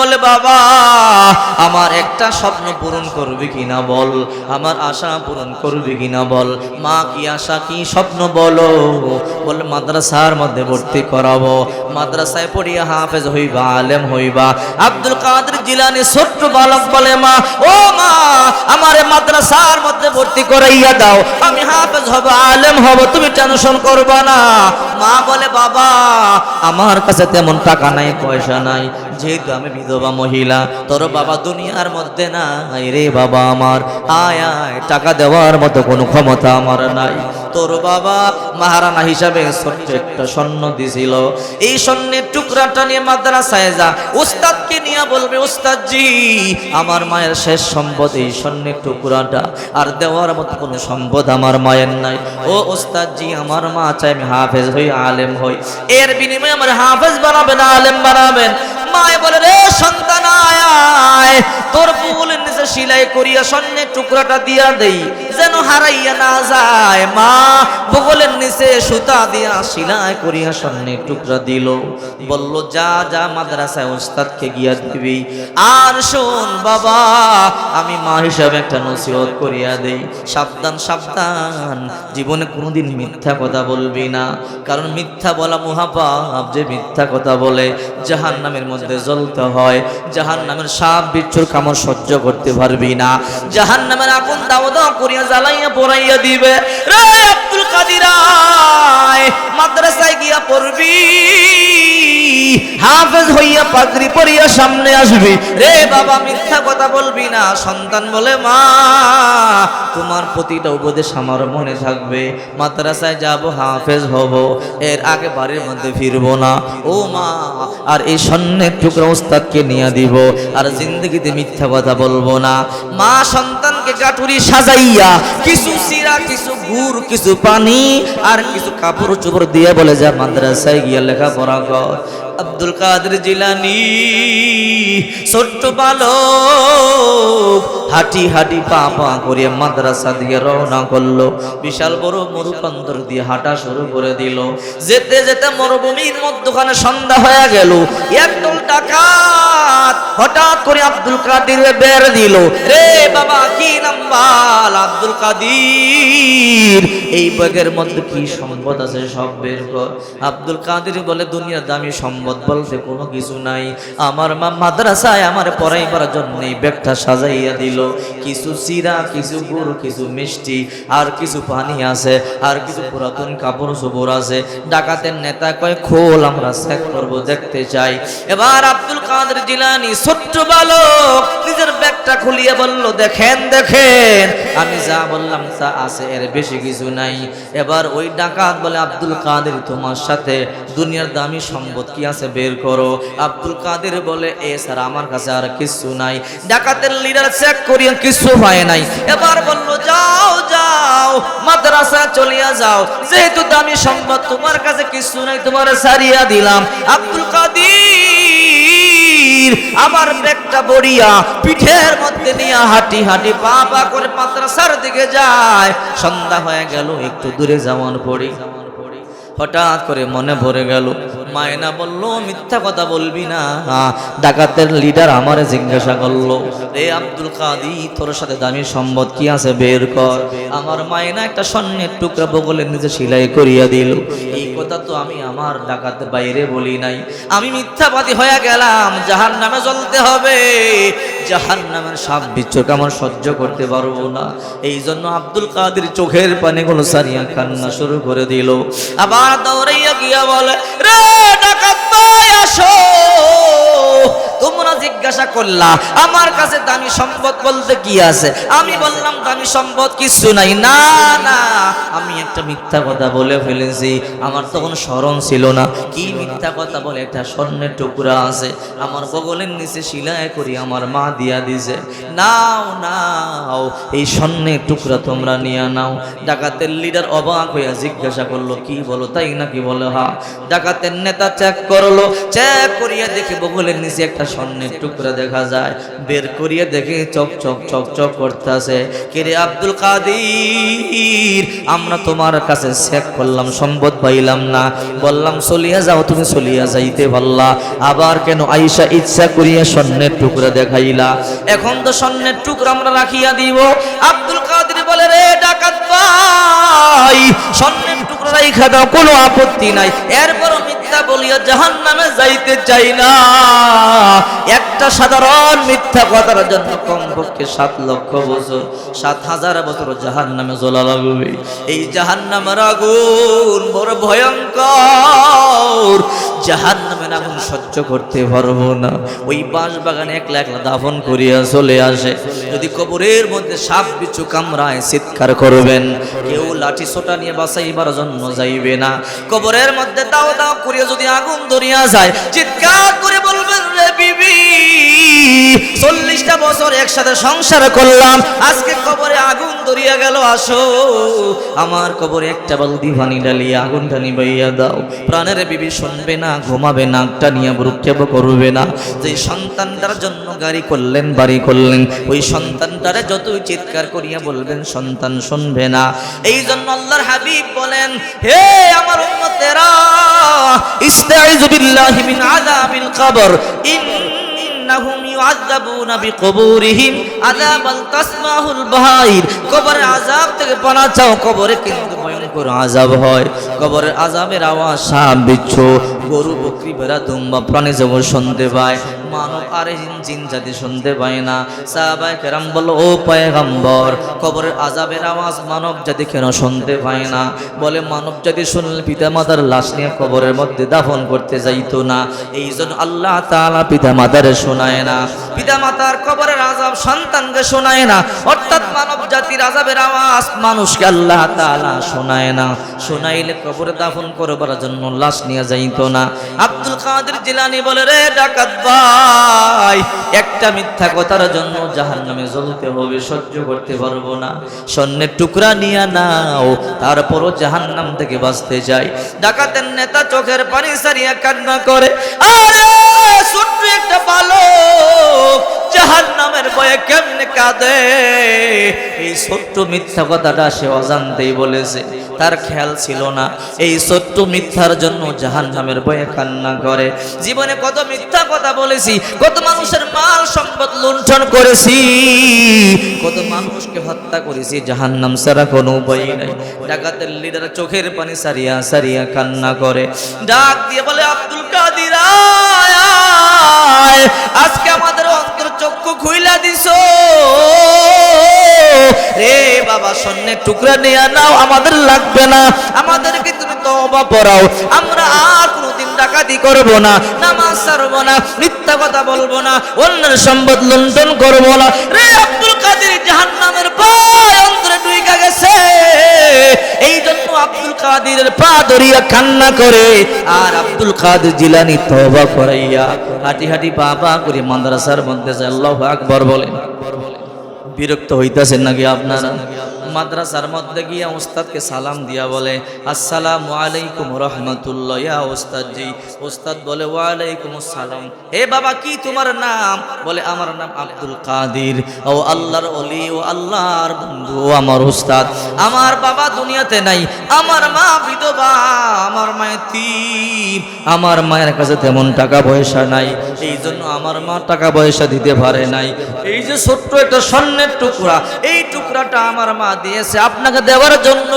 বলে, বাবা, আমার একটা স্বপ্ন পূরণ করবে কিনা বল? আমার আশা পূরণ করবে কিনা বল? মা, কি আশা, কি স্বপ্ন বলো? বলে, মাদ্রাসার মধ্যে ভর্তি করাবো। মাদ্রাসায় পড়িয়া হাফেজ হইবা, আলেম হইবা। আব্দুল কাদের জিলানি ছোট্ট বালক বলে, মা, ও মা, আমারে মাদ্রাসার মধ্যে ভর্তি করাইয়া দাও। আমি হাফেজ হব, আলেম হব, তুমি টেনশন করবা না। মা বলে, বাবা, আমার কাছে তেমন টাকা নাই, পয়সা নাই। যেহেতু আমি বিধবা মহিলা, তোর বাবা দুনিয়ার মধ্যে নাই রে বাবা আমার। আয় আয়, টাকা দেওয়ার মতো কোনো ক্ষমতা আমার নাই। তোর বাবা মহারানা হিসাবে ছোট্ট একটা স্বর্ণ দিছিল। এই স্বর্ণের টুকরাটা নিয়ে মাদ্রাসায় যা, উস্তাদকে নিয়ে বলবে উস্তাদ জি আমার মায়ের শেষ সম্পদ এই স্বর্ণের টুকরাটা, আর দেওয়ার মতো কোনো সম্পদ আমার মায়ের নাই। ও উস্তাদ জি আমার মা চাই আমি হাফেজ হই, আলেম হই। এর বিনিময়ে আমার হাফেজ বানাবেন, আলেম বানাবেন। মায় বলে, রে সন্তান, আয় আয়। তোর ফুল নিচে সিলাই করিয়া সন্ধ্যে টুকরাটা দিয়া দেই। যেন হারাইয়া না যায়। মা বগলের নিচে সুতা দিয়া সিলাই করিয়া স্বর্ণের টুকরা দিল। বলল, যা যা, মাদ্রাসায় ওস্তাদকে গিয়া দিবি। আর শোন বাবা, আমি মা হিসাবে একটা নসিহত করিয়া দেই। সাবধান সাবধান, জীবনে কোনোদিন মিথ্যা কথা বলবি না। কারণ মিথ্যা বলা মহাপাপ, যে মিথ্যা কথা বলে জাহান নামের মধ্যে জ্বলতে হয়। জাহান নামের সাপ, বিচ্ছুর কামড় সহ্য করতে পারবি না। জাহান নামের আগুন দাও দাও করিয়া জ্বালাইয়া পড়াইয়া দিবে। রে আব্দুল কাদিরায় মাদ্রাসায় গিয়া পড়বি। হাফেজ হইয়া পাগড়ি পরিয়া সামনে আসবি। রে বাবা, মিথ্যা কথা বলবি না। সন্তান বলে, মা, তোমার প্রতিটা উপদেশ আমার মনে থাকবে। মাদ্রাসায় যাব, হাফেজ হব। এর আগে বাড়ির মধ্যে ফিরবো না। ও মা, আর এই স্বর্ণের টুকরা উস্তাদকে নিয়ে দিব। আর জিন্দগিতে মিথ্যা কথা বলব না। মা সন্তানকে গাঠুরি সাজাইয়া কিছু সিরা কিছু গুড়, কিছু পানি আর কিছু কাপড় চোপড় দিয়ে বলে, যা মাদ্রাসায় গিয়া লেখাপড়া কর। আব্দুল কাদের জিলানি, ছোট্ট বালক, হাঁটি হাঁটি পা পা করে মাদ্রাসা দিয়ে রওনা করল। বিশাল বড় মরুকান্তর দিয়ে হাঁটা শুরু করে দিল। যেতে যেতে মরুভূমির মধ্যখানে সন্ধ্যা হয়ে গেল। একদল ডাকাত হঠাৎ করে আব্দুল কাদির বের দিল। রে বাবা, কি নাম্বার আব্দুল কাদির? এই ব্যাগের মধ্যে কি সম্পদ আছে সব বের কর। আব্দুল কাদির বলে, দুনিয়ার দামি সম্পদ বলতে কোনো কিছু নাই। আমার মা মাদ্রাসায় আমার পড়াইবার জন্য ব্যাগটা সাজাইয়া দিল। কিছু চিরা, কিছু গুড়, কিছু মিষ্টি, আর কিছু পানি আছে, আর কিছু পুরাতন কাপড় চোপড় আছে। ডাকাতের নেতা কয়, খোল, আমরা চেক করব, দেখতে চাই। এবার আব্দুল কাদের জিলানি ছোট্ট বালক নিজের ব্যাগটা খুলিয়ে বলল, দেখেন দেখেন। আমি যা বললাম তা আছে, এর বেশি কিছু নাই। এবার ওই ডাকাত বলে, আব্দুল কাদের, তোমার সাথে দুনিয়ার দামি সম্পদ কি আছে? বের করো। আব্দুল কাদের বলে, এ স্যার, আমার কাছে আর কিছু নাই। ডাকাতের লিডার চেক করিয়া কিছু হয় নাই। এবার বলল, যাও যাও মাদ্রাসা চলিয়া যাও। যেহেতু দামি সম্পদ, তোমার কাছে কিছু নাই, তোমার সারিয়া দিলাম। আব্দুল কাদির আমার ব্যাগটা বড়িয়া, পিঠের মধ্যে নিয়ে হাঁটি হাঁটি পা পা করে মাদ্রাসার দিকে যায়। সন্ধ্যা হয়ে গেল, একটু দূরে যাওয়ার পড়ি হঠাৎ করে মনে ভরে গেল মায়না বলল, মিথ্যা কথা বলবি না। ডাকাতের লিডার আমারে জিজ্ঞাসা করল রে আব্দুল কাদি তোর সাথে দামি সম্পদ কি আছে? বের কর। আমার মায়না একটা স্বর্ণের টুকরা বগলের নিজে সেলাই করিয়া দিল। এই কথা তো আমি আমার ডাকাতের বাইরে বলি নাই। আমি মিথ্যাবাদী হয়ে গেলাম জাহান নামে চলতে হবে। জাহান নামের সাপ বিচ্ছকে আমার সহ্য করতে পারব না। এই জন্য আব্দুল কাদের চোখের পানে কোনো সারিয়া কান্না শুরু করে দিল। আবার দৌড়াইয়া গিয়া বলে, রে ডাকাত ভাই, আসো। তোমরা জিজ্ঞাসা করলা, আমার কাছে দামি সম্পদ বলতে কি আছে? আমি বললাম, দামি সম্পদ কিছু নাই। না না, আমি একটা মিথ্যা কথা বলে ফেলেছি। আমার তখন স্মরণ ছিল না। কি মিথ্যা কথা বলে? একটা স্বর্ণের টুকরা আছে। আমার বগলের নিচে শিলায় করি, আমার মা দিয়া দিছে। নাও নাও, এই স্বর্ণের টুকরা তোমরা নিয়ে নাও। ডাকাতের লিডার অবাক হইয়া জিজ্ঞাসা করল, কি বলো, তাই নাকি বলে? হা, ডাকাতের নেতা চেক করল। চেক করিয়া দেখে বগলের নিচে একটা স্বর্ণের টুকরা দেখা যায়। বের করিয়ে দেখে চক চক চক চক করতেছে। কিরে আব্দুল কাদির? আমরা তোমার কাছে চেক করলাম সম্পদ পাইলাম না। বললাম, চলিয়া যাও, তুমি চলিয়া যাইতে পারলা। আবার কেন আইসা ইচ্ছা করিয়া স্বর্ণের টুকরা দেখাইলা? এখন তো স্বর্ণের টুকরা আমরা রাখিয়া দিব। আব্দুল কাদির বলে, রে ডাকাত ভাই, স্বর্ণের টুকরা রাইখা দাও, কোনো আপত্তি নাই। এরপরও মিথ্যা বলিয়া জাহান নামে যাইতে চাই না। একটা সাধারণ মিথ্যা কথার জন্য কমপক্ষে সাত লক্ষ বছর, সাত হাজার বছর জাহান নামে জ্বলা লাগবে। এই জাহান নামের আগুন বড় ভয়ঙ্কর। জাহান নামের আগুন সহ্য করতে পারব না। ওই বাঁশ বাগানে একলা একলা দাফন করিয়া চলে আসে। যদি কবরের মধ্যে সাপ বিচ্ছু কামড়ায়, চিৎকার করবেন। কেউ লাঠি সোটা নিয়ে বাঁচাইবার জন্য যাইবে না। কবরের মধ্যে দাও দাও করিয়া যদি আগুন ধরিয়া যায়, চিৎকার করে বলবেন, রে বিবি, চল্লিশটা বছর একসাথে সংসার করলাম। আজকে গেল, আসো। আমার কবরে একটা বালতি পানি ডালিয়ে আগুনটা নিবাইয়া দাও। প্রাণের বিবি শুনবে না, ঘুমাবে না একটা নিয়ে ভ্রুক্ষেপ করবে না। যে সন্তানটার জন্য গাড়ি করলেন, বাড়ি করলেন, ওই সন্তানটারে যতই চিৎকার করিয়া বলবেন, সন্তান শুনবে না। এই জন্য আল্লাহর হাবিব বলেন, হে আমার উম্মতেরা ইস্তাইযু বিল্লাহি মিন আযাবিল কবর ইন্নাহুম ইউআযাবুনা বিকুবুরিহিম, আযাবাল তাসমাহুল বাহির কবরের আযাব থেকে পানা চাও কবরে কিন্তু ভয়ঙ্কর আযাব হয়। কবরের আযাবের আওয়াজ সাম বিচ্ছু। গরু, বকরি, ভেড়া, দুম্বা, প্রাণী যেমন শুনতে পায় মানব আর জিন- জাতি শুনতে পায় না। সাহাবায়ে কেরাম বলল, ও পয়গম্বর, কবরের আজাবের আওয়াজ মানব জাতি কেন শুনতে পায় না? বলে, মানব জাতি শুনলে পিতা মাতার লাশ নিয়ে কবরের মধ্যে দাফন করতে যাইতো না। এই জন্য আল্লাহ তাআলা পিতা মাতারে শোনায় না। পিতা মাতার কবরের আজাব সন্তানকে শোনায় না। অর্থাৎ মানব জাতির আযাবের আওয়াজ মানুষকে আল্লাহ তাআলা শোনায় না। শোনাইলে কবরে দাফন করবার জন্য লাশ নিয়ে যাইতো না। আব্দুল কাদের জিলানি বলে, রে ডাকাত ভাই, একটা মিথ্যা কথার জন্য জাহান্নামে জ্বলতে হবে, সহ্য করতে পারব না। স্বর্ণের টুকরা নিয়ে নাও, তারপরও জাহান্নাম থেকে বাঁচতে যাই ডাকাতের নেতা চোখের পানি সারিয়া কান্না করে, আরে ছোট্ট একটা বালক জাহান নামের বয়ে কেমনে কাঁদে? এই ছোট্ট মিথ্যা কথাটা সে অজান্তেই বলেছে। তার খেয়াল ছিল না। এই ছোট্ট মিথ্যার জন্য জাহান নামের বয়ে কান্না করে। জীবনে কত মিথ্যা কথা বলেছি, কত মানুষের মাল সম্পদ লুণ্ঠন করেছি, কত মানুষকে হত্যা করেছি জাহান নাম ছাড়া কোনো উপায় নাই। ডাকাতের লিডার চোখের পানি সারিয়া সারিয়া কান্না করে। ডাক দিয়ে বলে, আব্দুল কাদির আজকে আমাদের অন্তর চক্ষু খুইলা দিছো। রে বাবা স্বর্ণের টুকরা নিয়ে নাও, আমাদের লাগবে না। আমাদেরকে তুমি তওবা পড়াও আমরা আর কোনোদিন ডাকাতি করব না, নামাজ ছাড়বো না মিথ্যা কথা বলব না, অন্যের সম্পদ লুণ্ঠন করব না। রে আব্দুল কাদের জাহান্নামের পায় অন্তরে ডুইকা গেছে। এই জন্য আব্দুল কাদিরের পা ধরিয়া কান্না করে, আর আব্দুল কাদের জিলানি তওবা করাইয়া হাঁটি হাঁটি বাবা করে মাদ্রাসার মধ্যে আল্লাহু আকবার বলেন। বিরক্ত হইতাছেন নাকি আপনারা? মাদ্রাসার মধ্যে গিয়া ওস্তাদকে সালাম দিয়া বলে, আসসালামু আলাইকুম রহমতুল্লাহ, ইয়া ওস্তাদ জি ওস্তাদ বলে, ওয়ালাইকুম আসসালাম। হে বাবা, কি তোমার নাম? বলে, আমার নাম আব্দুল কাদির। ও আল্লাহর অলি ও আল্লাহর বন্ধু, আমার ওস্তাদ আমার বাবা দুনিয়াতে নাই, আমার মা বিধবা, আমার মায়ের তিন আমার মায়ের কাছে তেমন টাকা পয়সা নাই এই জন্য আমার মা টাকা পয়সা দিতে পারে নাই। এই যে ছোট্ট একটা স্বর্ণের টুকরা, এই টুকরাটা আমার মা দিয়েছে আপনাকে দেওয়ার জন্য।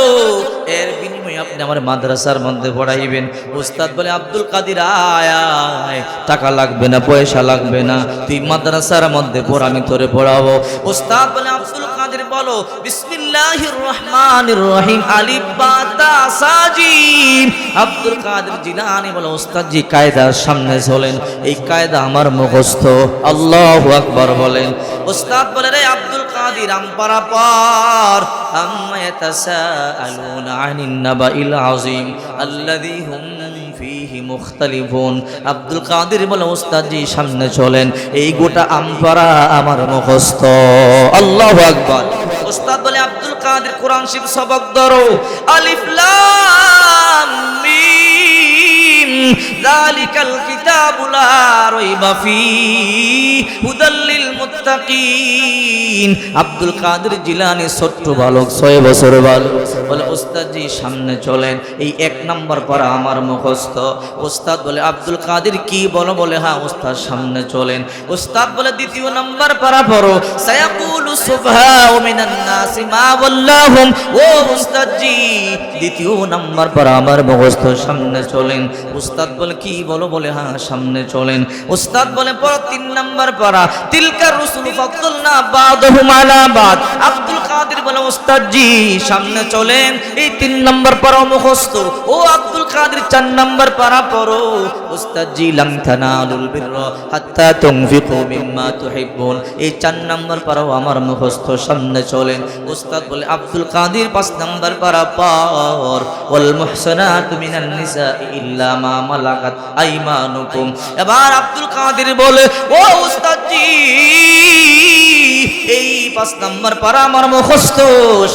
এর বিনিময়ে আপনি আমার মাদ্রাসার মধ্যে পড়াইবেন। উস্তাদ বলে, আব্দুল কাদির, আয় টাকা লাগবে না, পয়সা লাগবে না। তুই মাদ্রাসার মধ্যে পড়, আমি তোরে পড়াবো। উস্তাদ বলে, আব্দুল কাদির, বলো, বিসমিল্লাহির রহমানির রহিম, আলিফ, বা, তা সাজিম আব্দুল কাদের জিলানি বলে ওস্তাদ জি কায়দার সামনে চলেন। এই কায়দা আমার মুখস্থ। আল্লাহু আকবার বলেন। ওস্তাদ বলে, রে আব্দুল কাদির আমপারা পার আম্মা ইয়াতাসাআলুনা আনিন নাবাইল আযীম। আল্লাযী হুম ফিহি মুখতালিফুন। আব্দুল কাদের বলে ওস্তাদ সামনে চলেন। এই গোটা আমপারা আমার মুখস্থ। আল্লাহু আকবার। ওস্তাদ বলে, আব্দুল কাদের কোরআন শিব সবক ধরো। আলিফ যালিকাল কিতাবু লা রাইবা ফি হুদাল্লিল মুত্তাকিন। আব্দুল কাদের জিলানি ছোট্ট বালক, ছয় বছর বালক। বলে, ওস্তাদজি, সামনে চলেন। এই এক নাম্বার পারা আমার মুখস্থ। ওস্তাদ বলে, আব্দুল কাদের কি বলো? বলে হ্যাঁ ওস্তাদ সামনে চলেন। ওস্তাদ বলে, দ্বিতীয় নাম্বার পারা পড়ো। সায়াকুলু সুবহাউ মিনান নাসি মা ওয়াল্লাহুম। ও ওস্তাদজি, দ্বিতীয় নাম্বার পারা আমার মুখস্থ, সামনে চলেন। ওস্তাদ বলে, কি বলো? বলে হ্যাঁ সামনে চলেন। ওস্তাদ বলে পর তিন নাম্বার পারা তিলকা রসুল বাদহুম আলা বাদ। আব্দুল কাদের বলে ওস্তাদ জি সামনে চলেন। এই তিন নাম্বার পারা মুখস্থ। ও আব্দুল কাদের, চার নাম্বার পারা পড়ো। ওস্তাদ জি লাং তানালুল বিররা হাত্তা তুনফিকু মিম্মা তুহিব্বুন। এই চার নাম্বার পারাও আমার মুখস্থ, সামনে চলেন। ওস্তাদ বলে, আব্দুল কাদের পাঁচ নাম্বার পারা পর। ওয়াল মুহসানাতু মিনান নিসা ইল্লা মা মালাকাত আইমানুকুম। এবার আব্দুল কাদের বলে, ও উস্তাদ জি এই পাঁচ নাম্বার পারা আমার মুখস্থ।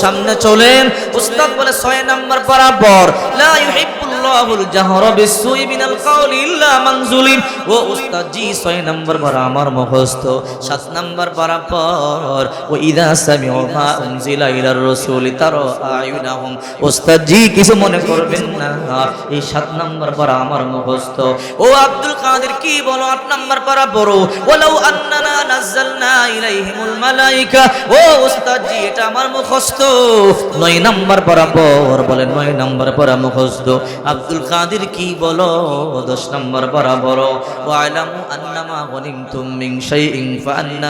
সামনে চলেন। উস্তাদ বলে, ছয় নাম্বার পারা বর। লা ইউহিব্বুল্লাহুল জাহরা বিসসুই মিনাল কাওলি ইল্লা মান যুলিম ও উস্তাদ জি, ছয় নাম্বার পারা আমার মুখস্থ, সাত নাম্বার পারা পর। ও ইদা সামিউ মা উনজিলা ইলার রাসূলি তারা আয়ুনাহুম। উস্তাদ জি, কিছু মনে করবেন না। এই সাত নাম্বার পারা আমার মুখস্থ। ও আব্দুল কাদের কি বলো, আট নাম্বার পারা পড়ো। ওয়ালাউ আন্নানা নাযালনা ইলাইহিমুল মালাইকা। ও উস্তাদ জি, এটা আমার মুখস্থ। নয় নাম্বার পারা পর, বলে নয় নাম্বার পারা মুখস্থ। আব্দুল কাদের কি বলো? দশ নাম্বার বড় ওয়ালামু আন্নামা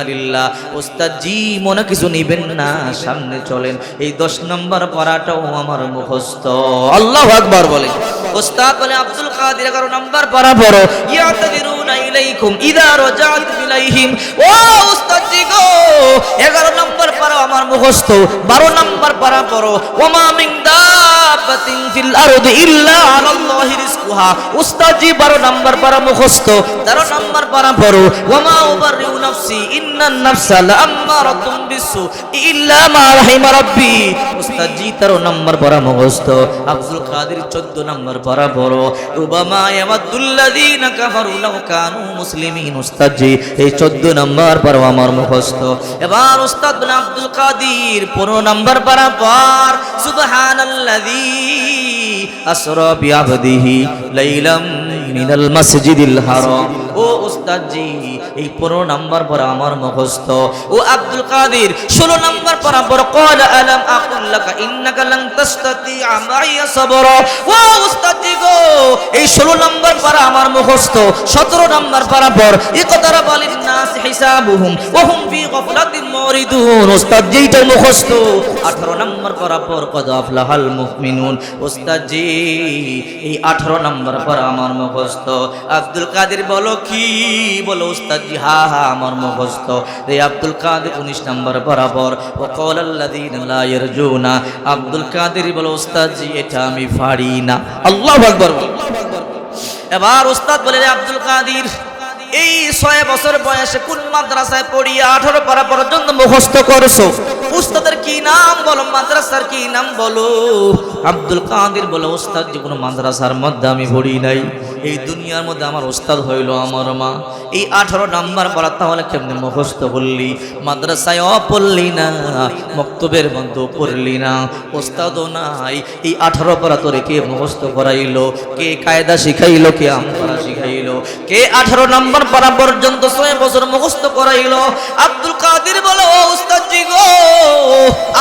লিল্লাহ। উস্তাদ জি মনে কিছু নিবেন না? সামনে চলেন। এই দশ নাম্বার পারাটাও আমার মুখস্থ। আল্লাহু আকবার বলে। উস্তাদ বলে, আব্দুল কাদের 11 নাম্বার ইয়াতাদিরুনা ইলাইকুম ইদা রাজাতুম ইলাইহিম। ও উস্তাদ জি গো 11 নাম্বার পারা আমার মুখস্থ। বারো নম্বর পারা পড়ো ওমা মিন দাবাতিন ফিল আরদি ইল্লা আলাল্লাহি রিজকুহা। উস্তাদ জি 12 নাম্বার পারা মুখস্থ 13 নাম্বার পারা পড়ো ওমা উবারিউ নাফসি, ইন্নান নাফসা লাআম্মারাতুম বিসু, ইল্লা মা রাহিমা রাব্বি। উস্তাদ জি 13 নাম্বার পারা মুখস্থ, আব্দুল কাদের 14 নাম্বার পারা পড়ো রুবামা ইয়ামাদুল্লাযীনা কাফারু লাউ কানু মুসলিমিন। উস্তাদ এই 14 নাম্বার পারা আমার মুখস্থ। এবার উস্তাদ আব্দুল কাদির 15 নাম্বার পারা পার। সুবহানাল্লাযী আসরা বিআবদিহি লাইলাম মিনাল মাসজিদিল হারাম ও উস্তাদজি, এই পনেরো নাম্বার আমার মুখস্থ। ও আব্দুল কাদির নাম্বার বর কল ইন্নাকা লাং সবর। ও গো, এই ষোলো নাম্বার আমার মুখস্থ, সতেরো নাম্বার বর নাস হিসাবুহুম ওহুম ফি মুরিদুন মুখস্থ। 18 কদ আফলাহাল মুমিনুন। এই 18 পর আমার মুখস্থ। আব্দুল কাদের বলো কি? বলো উস্তাদ, জি, হা হা, আমার মুখস্থ। এই আব্দুল কাদের 19 নাম্বার বরাবর। ও কল আল্লাযীনা লা ইয়ারজুনা। আব্দুল কাদের বলো, উস্তাদ, জি, এটা আমি পারি না। আল্লাহু আকবার এবার উস্তাদ বলে, রে আব্দুল কাদের এই ছয় বছর বয়সে কোন মাদ্রাসায় পড়িয়ে আঠারো পারা পর্যন্ত মুখস্থ করছ? উস্তাদের কি নাম বলো? মাদ্রাসার কি নাম বলো? আব্দুল কাদের বলে, উস্তাদ, যে কোনো মাদ্রাসার মধ্যে আমি পড়ি নাই। এই দুনিয়ার মধ্যে আমার উস্তাদ হইল আমার মা। এই আঠারো নাম্বার পড়া তাহলে কেমনে মুখস্থ করলি? মাদ্রাসায় অ পড়লি না, মক্তবের মধ্যে পড়লি না। ওস্তাদও নাই। এই আঠারো পড়া তোরে কে মুখস্থ করাইলো? কে কায়দা শিখাইলো? কে শিখাইলো? কে আঠারো নাম্বার পারা পর্যন্ত ছয় বছর মুখস্থ করাইলো? আব্দুল কাদের বলে গো,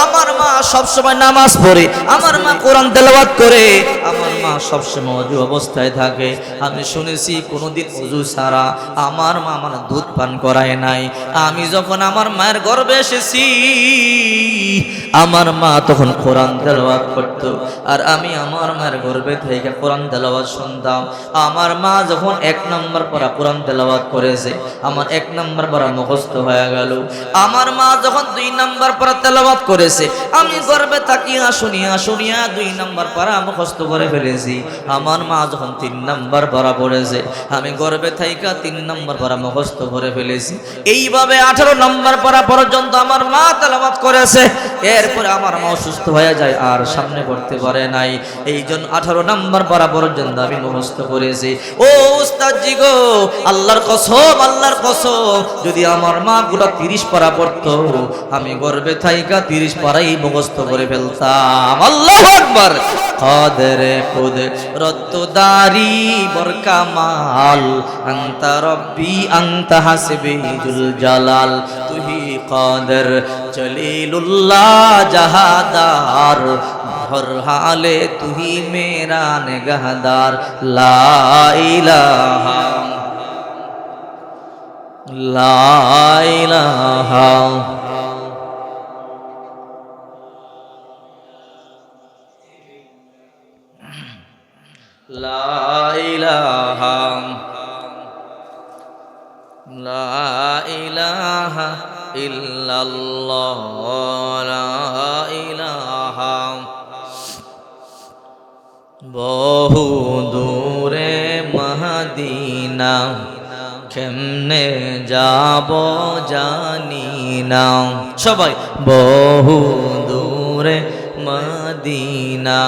আমার মা সব সময় নামাজ পড়ে, আমার মা কোরআন তেলাওয়াত করে। আমার মা সব সময় অজু অবস্থায় থাকে। আমি শুনেছি, কোনোদিন অজু ছাড়া আমার মা আমার দুধ পান করায় নাই। আমি যখন আমার মায়ের গর্বে এসেছি, আমার মা তখন কোরআন তেলাওয়াত করতো। আর আমি আমার মায়ের গর্বে থেকে কোরআন তেলাওয়াত শুনতাম। আমার মা যখন এক নম্বর পড়া কোরআন তেলাওয়াত করেছে। আমার এক নম্বর পড়া মুখস্থ হয়ে গেল। আমার মা যখন দুই নম্বর পড়া তেলাওয়াত করেছে, আমি গর্বে তাকিয়া শুনিয়া শুনিয়া দুই নম্বর পড়া মুখস্থ করে ফেলেছি। আমার মা যখন তিন নম্বর পড়া পড়েছে, আমি গর্বে থাইকা তিন নম্বর পড়া মুখস্থ করে ফেলেছি। এইভাবে আঠারো নম্বর পড়া পর্যন্ত আমার মা তেলাবাত করেছে। এরপরে আমার মা অসুস্থ হয়ে যায়, আর সামনে পড়তে পারে নাই। এই জন্য আঠারো নম্বর পড়া পর্যন্ত আমি মুখস্থ করেছি। ও উস্তাদজি গো, আল্লাহর কসম আল্লাহর কসম। যদি আমার মা গোটা তিরিশ পারা পড়তো, আমি গর্বে থাইকা তিরিশ পারাই মুখস্থ করে ফেলতাম। আল্লাহ আকবার। কদরে খুদ রত্তদারি বরকামাল আন্তা রব্বি, আন্তা হাসবি জুল জালাল। তুহি কদর জলিলুল্লাহ জাহাদার হর হালে তুহি মেরা নেগাদার লাইলাহা লাইলাহা লাইলাহা লাইলাহা ইল্লাল্লাহ লা বহু দূরে মহাদিনা, কেমনে যাব জানি না। সবাই বহু দূরে মদিনা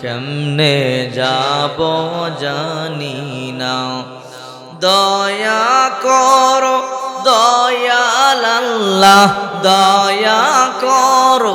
কেমনে যাব জানি না। দয়া করো, দয়াল দয়া করো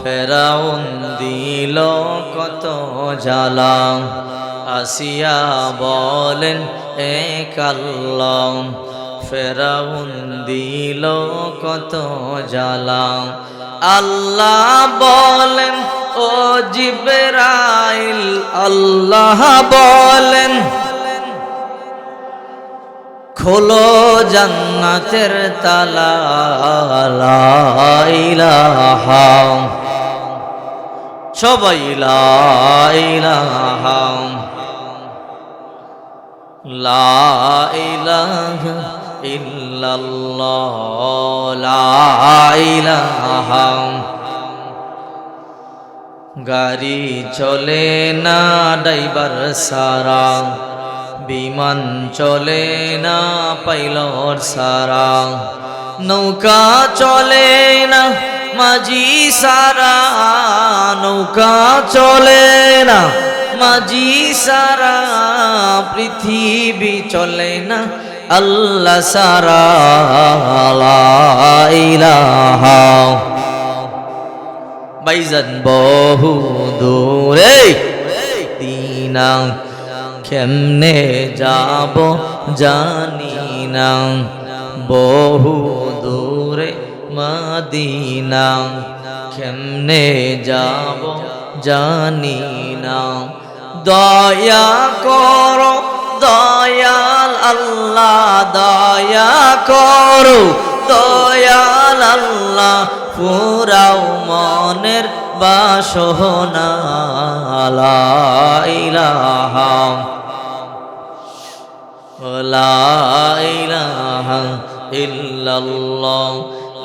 ফেরাউন দিল কত জ্বালা। আসিয়া বলেন এক আল্লাহ ফেরাউন দিল কত জ্বালা। আল্লাহ বলেন, ও জিবরাইল। আল্লাহ বলেন, খোলো জান্নাতের তালা ইলাহা সবাই লা ইলাহা লা ইল্লাল্লাহ, লা ইলাহা। গাড়ি চলে না, ড্রাইভার সারা। বিমান চলে না, পাইলট সারা। নৌকা চলে না মাঝি সারা নৌকা চলে না। মাঝি সারা পৃথিবী চলে না। আল্লাহ সারা বাইজান বহু দূরে দিনা কেমনে যাব জানি না। বহু দূরে মদিনা, কেমনে যাব জানি না। দয়া করো, দয়াল আল্লাহ, দয়া করো, দয়াল আল্লাহ পুরাও মনের বাসনা ইলাহা, লা ইল্লাল্লাহ।